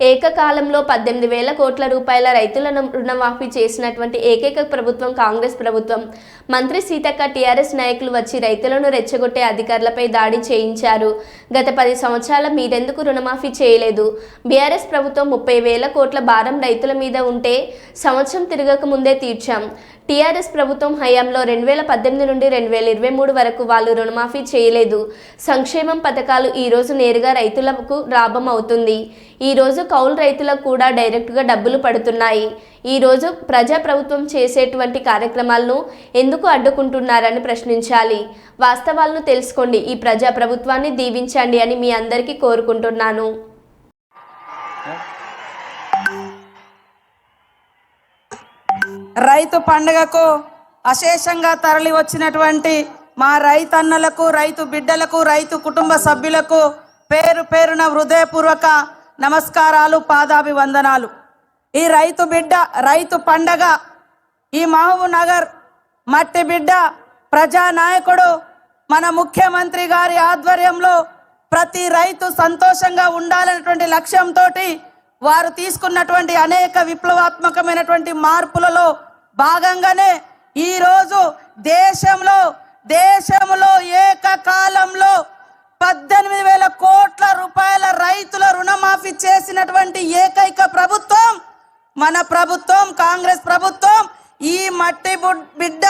ఏకకాలంలో పద్దెనిమిది వేల కోట్ల రూపాయల రైతులను రుణమాఫీ చేసినటువంటి ఏకైక ప్రభుత్వం కాంగ్రెస్ ప్రభుత్వం. మంత్రి సీతక్క టీఆర్ఎస్ నాయకులు వచ్చి రైతులను రెచ్చగొట్టే అధికారులపై దాడి చేయించారు. గత పది సంవత్సరాల మీరెందుకు రుణమాఫీ చేయలేదు? బీఆర్ఎస్ ప్రభుత్వం ముప్పై వేల కోట్ల భారం రైతుల మీద ఉంటే సంవత్సరం తిరగక ముందే తీర్చాం. టీఆర్ఎస్ ప్రభుత్వం హయాంలో రెండు వేల పద్దెనిమిది నుండి రెండు వేల ఇరవై మూడు వరకు వాళ్ళు రుణమాఫీ చేయలేదు. సంక్షేమం పథకాలు ఈరోజు నేరుగా రైతులకు లాభం అవుతుంది. ఈరోజు కౌలు రైతులకు కూడా డైరెక్ట్గా డబ్బులు పడుతున్నాయి. ఈ రోజు ప్రజా ప్రభుత్వం చేసేటువంటి కార్యక్రమాలను ఎందుకు అడ్డుకుంటున్నారని ప్రశ్నించాలి. వాస్తవాలను తెలుసుకోండి. ఈ ప్రజా ప్రభుత్వాన్ని దీవించండి అని మీ అందరికీ కోరుకుంటున్నాను. రైతు పండుగకు అశేషంగా తరలి వచ్చినటువంటి మా రైతన్నలకు రైతు బిడ్డలకు రైతు కుటుంబ సభ్యులకు పేరు పేరున హృదయపూర్వక నమస్కారాలు పాదాభివందనాలు. ఈ రైతు బిడ్డ రైతు పండగ ఈ మహబూబ్నగర్ మట్టి బిడ్డ ప్రజానాయకుడు మన ముఖ్యమంత్రి గారి ఆధ్వర్యంలో ప్రతి రైతు సంతోషంగా ఉండాలనేటువంటి లక్ష్యంతో వారు తీసుకున్నటువంటి అనేక విప్లవాత్మకమైనటువంటి మార్పులలో భాగంగానే ఈరోజు దేశంలో దేశంలో ఏకకాలంలో పద్దెనిమిది వేల కోట్ల రూపాయల రైతుల రుణమాఫీ చేసినటువంటి ఏకైక ప్రభుత్వం మన ప్రభుత్వం కాంగ్రెస్ ప్రభుత్వం ఈ మట్టి బుడ్- బిడ్డ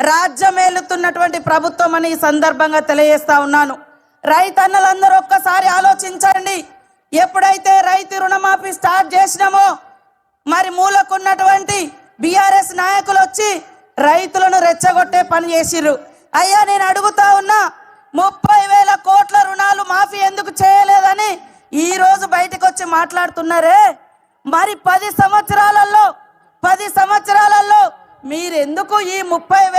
రాజ్యమేలుతున్నటువంటి ప్రభుత్వం అని ఈ సందర్భంగా తెలియజేస్తా ఉన్నాను. రైతన్నలందరూ ఒక్కసారి ఆలోచించండి. ఎప్పుడైతే రైతు రుణమాఫీ స్టార్ట్ చేసినామో మరి మూలకున్నటువంటి బీఆర్ఎస్ నాయకులు వచ్చి రైతులను రెచ్చగొట్టే పని చేసిర్రు. అయ్యా నేను అడుగుతా ఉన్నా ముప్పై వేల కోట్ల రుణాలు మాఫీ ఎందుకు చేయలేదని ఈ రోజు బయటకు వచ్చి మాట్లాడుతున్నారే? మరి పది సంవత్సరాలలో పది సంవత్సరాలలో మీరెందుకు ఈ ముప్పై వేల